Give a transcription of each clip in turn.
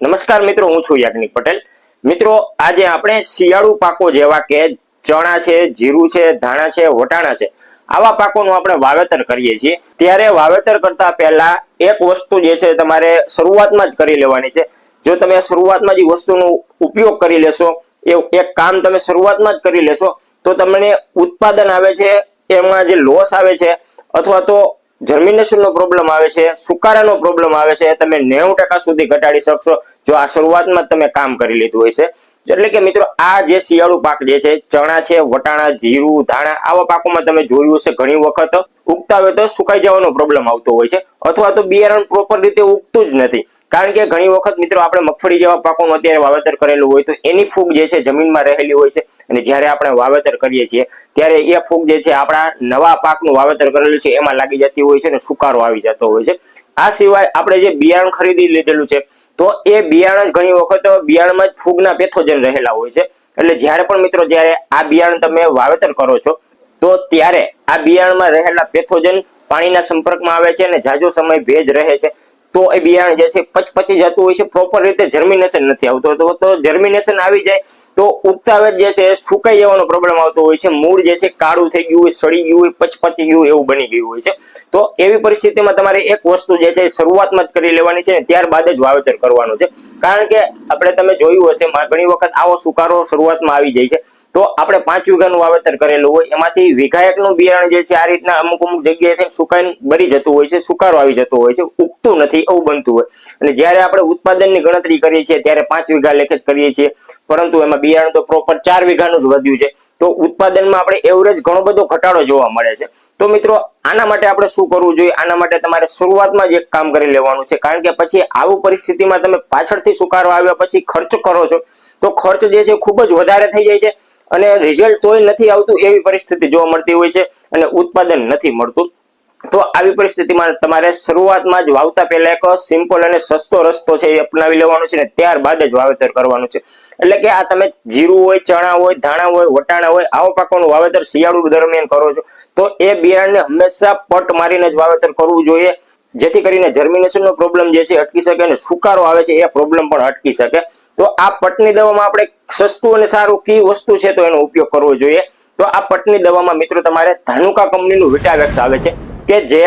નમસ્કાર મિત્રો, હું છું યાજ્ઞિક પટેલ. મિત્રો, આજે આપણે શિયાળુ પાકો જેવા કે ચણા છે, જીરું છે, ધાણા છે, વટાણા છે, આવા પાકોનું આપણે વાવેતર કરીએ છીએ. ત્યારે વાવેતર કરતા પહેલા એક વસ્તુ જે છે તમારે શરૂઆતમાં જ કરી લેવાની છે. જો તમે શરૂઆતમાં જે વસ્તુનો ઉપયોગ કરી લેશો, એ એક કામ તમે શરૂઆતમાં જ કરી લેશો, તો તમને ઉત્પાદન આવે છે, એમાં જે લોસ આવે છે, અથવા તો જર્મિનેશન નો પ્રોબ્લેમ આવે છે, સુકારાનો પ્રોબ્લેમ આવે છે તમે નેવું ટકા સુધી ઘટાડી શકશો, જો આ શરૂઆતમાં તમે કામ કરી લીધું હોય છે. એટલે કે મિત્રો, આ જે શિયાળુ પાક જે છે, ચણા છે, વટાણા, જીરું, ધાણા, આવા પાકોમાં તમે જોયું હશે ઘણી વખત. ઉગતા હોય તો સુકાઈ જવાનો પ્રોબ્લેમ આવતો હોય છે. અથવા તો બિયારણ પ્રોપર રીતે ઉગતું જ નથી. કારણ કે ઘણી વખત મિત્રો આપણે મગફળી જેવા પાકોનું અત્યારે વાવેતર કરેલું હોય તો એની ફૂગ જે છે જમીનમાં રહેલી હોય છે. અને જ્યારે આપણે વાવેતર કરીએ છીએ, ત્યારે એ ફૂગ જે છે આપણા નવા પાકનું વાવેતર કરેલું છે, એમાં લાગી જતી હોય છે અને સુકારો આવી જતો હોય છે. આ સિવાય આપણે જે બિયારણ ખરીદી લીધેલું છે, તો એ બિયારણ જ ઘણી વખત બિયારણમાં જ ફૂગના પેથોજન રહેલા હોય છે. એટલે જ્યારે પણ મિત્રો જ્યારે આ બિયારણ તમે વાવેતર કરો છો તો ત્યારે આ બિયારણમાં રહેલા પેથોજન પાણીના સંપર્કમાં આવે છે અને જાજો સમય ભેજ રહે છે. તો એ બિયારણ જે છે પચપચી જતું હોય છે. પ્રોપર રીતે જર્મિનેશન નથી આવતું. તો જર્મિનેશન આવી જાય તો ઉગતા જે છે સુકાઈ જવાનો પ્રોબ્લેમ આવતો હોય છે. મૂળ જે છે કાળું થઈ ગયું હોય સડી ગયું હોય પચપચી ગયું એવું બની ગયું હોય છે. તો એવી પરિસ્થિતિમાં તમારે એક વસ્તુ જે છે શરૂઆતમાં જ કરી લેવાની છે ત્યારબાદ જ વાવેતર કરવાનું છે. કારણ કે આપણે તમે જોયું હશે ઘણી વખત આવો સુકારો શરૂઆતમાં આવી જાય છે. તો આપણે પાંચ વીઘાનું વાવેતર કરેલું હોય, એમાંથી વિઘાયકનું બિયારણ જે છે, આ રીતના અમુક અમુક જગ્યાએથી સુકાઈ બરી જતું હોય છે, સુકારો આવી જતો હોય છે, ઉગતું નથી એવું બનતું હોય. અને જ્યારે આપણે ઉત્પાદનની ગણતરી કરીએ છીએ, ત્યારે પાંચ વીઘા લેખે જ કરીએ છીએ, પરંતુ એમાં બિયારણ તો પ્રોપર ચાર વીઘાનું જ વધ્યું છે. તો ઉત્પાદનમાં આપણે એવરેજ ઘણો બધો ઘટાડો જોવા મળે છે. તો મિત્રો, આના માટે આપણે શું કરવું જોઈએ? આના માટે તમારે શરૂઆતમાં જ એક કામ કરી લેવાનું છે. કારણ કે પછી આવું પરિસ્થિતિમાં તમે પાછળથી સુકારો આવ્યા પછી ખર્ચ કરો છો. તો ખર્ચ જે છે ખૂબ જ વધારે થઈ જાય છે અને રિઝલ્ટ તોય નથી આવતું એવી પરિસ્થિતિ જોવા મળતી હોય છે અને ઉત્પાદન નથી મળતું. તો આવી પરિસ્થિતિમાં તમારે શરૂઆતમાં જ વાવતા પહેલા એક સિમ્પલ અને સસ્તો રસ્તો છે એ અપનાવી લેવાનો છે ને ત્યારબાદ જ વાવેતર કરવાનું છે. એટલે કે આ તમે જીરું હોય, ચણા હોય, ધાણા હોય, વટાણા હોય, આવા પાકોનું વાવેતર શિયાળુ દરમિયાન કરો છો. તો એ બિયારણને હંમેશા પટ મારીને જ વાવેતર કરવું જોઈએ, જેથી કરીને જર્મિનેશનનો પ્રોબ્લેમ જે છે અટકી શકે અને સુકારો આવે છે એ પ્રોબ્લેમ પણ અટકી શકે. તો આ પટની દવામાં આપણે સસ્તું અને સારું કી વસ્તુ છે તો એનો ઉપયોગ કરવો જોઈએ. તો આ પટની દવામાં મિત્રો તમારે ધાનુકા કંપનીનું વિટાવેક્સ આવે છે. કે જે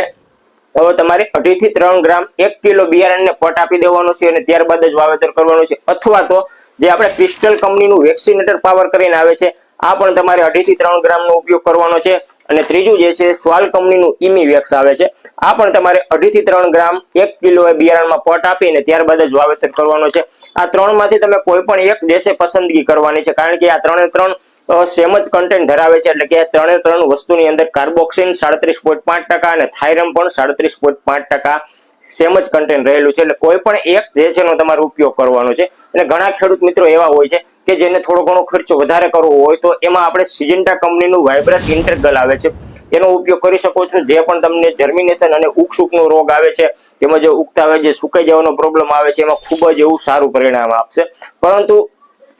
તમારે અઢી થી ત્રણ ગ્રામ એક કિલો બિયારણને પટ આપી દેવાનો છે અને ત્યારબાદ જ વાવેતર કરવાનું છે. અથવા તો જે આપણે ક્રિસ્ટલ કંપનીનું વેક્સિનેટર પાવર કરીને આવે છે, આ પણ તમારે અઢી થી ત્રણ ગ્રામનો ઉપયોગ કરવાનો છે. અને ત્રીજું જે છે, સ્વાલ કંપનીનું ઇમી વેક્સ આવે છે. આ પણ તમારે અઢી થી ત્રણ ગ્રામ એક કિલો એ બિયારણમાં પટ આપીને ત્યારબાદ જ વાવેતર કરવાનો છે. આ ત્રણમાંથી તમે કોઈ પણ એક દેશે પસંદગી કરવાની છે. કારણ કે આ ત્રણે ત્રણ સેમ જ કન્ટેન્ટ ધરાવે છે એટલે કે ત્રણે ત્રણ વસ્તુની અંદર કાર્બોક્સિન સાડત્રીસ પોઈન્ટ પાંચ ટકા અને થાઇરમ પણ સાડત્રીસ પોઈન્ટ પાંચ ટકા સેમ જ કન્ટેન્ટ રહેલું છે. એટલે કોઈ પણ એક જે છે એનો તમારે ઉપયોગ કરવાનો છે. અને ઘણા ખેડૂત મિત્રો એવા હોય છે કે જેને થોડો ઘણો ખર્ચો વધારે કરવો હોય તો એમાં આપણે સિજન્ટા કંપનીનું વાઇબ્રસ ઇન્ટરગલ આવે છે. એનો ઉપયોગ કરી શકો છો. જે પણ તમને જર્મિનેશન અને ઉકસુકનો રોગ આવે છે તેમજ ઉગતા હોય, જે સુકાઈ જવાનો પ્રોબ્લેમ આવે છે, એમાં ખૂબ જ એવું સારું પરિણામ આપશે. પરંતુ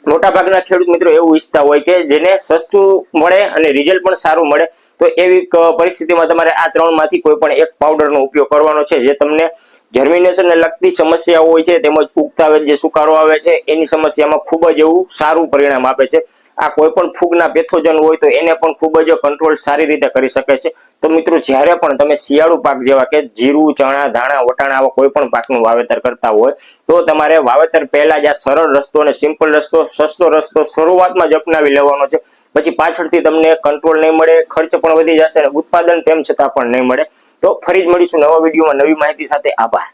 મોટાભાગના ખેડૂત મિત્રો એવું ઈચ્છતા હોય કે જેને સસ્તું મળે અને રિઝલ્ટ પણ સારું મળે. તો એવી પરિસ્થિતિમાં તમારે આ ત્રણમાંથી કોઈ પણ એક પાવડરનો ઉપયોગ કરવાનો છે. જે તમને જર્મિનેશનને લગતી સમસ્યાઓ હોય છે, તેમજ ફૂગતા જે સુકારો આવે છે, એની સમસ્યામાં ખૂબ જ એવું સારું પરિણામ આપે છે. આ કોઈ પણ ફૂગના પેથોજન હોય તો એને પણ ખૂબ જ કંટ્રોલ સારી રીતે કરી શકે છે. તો મિત્રો, જ્યારે પણ તમે શિયાળુ પાક જેવા કે જીરું, ચણા, ધાણા, વટાણા આવા કોઈ પણ પાકનું વાવેતર કરતા હોય, તો તમારે વાવેતર પહેલા જ આ સરળ રસ્તો અને સિમ્પલ રસ્તો, સસ્તો રસ્તો શરૂઆતમાં જ અપનાવી લેવાનો છે. પછી પાછળથી તમને કંટ્રોલ નહીં મળે, ખર્ચ પણ વધી જશે અને ઉત્પાદન તેમ છતાં પણ નહીં મળે. તો ફરી જ મળીશું નવા વિડીયોમાં. નવી માહિતી સાથે આભાર.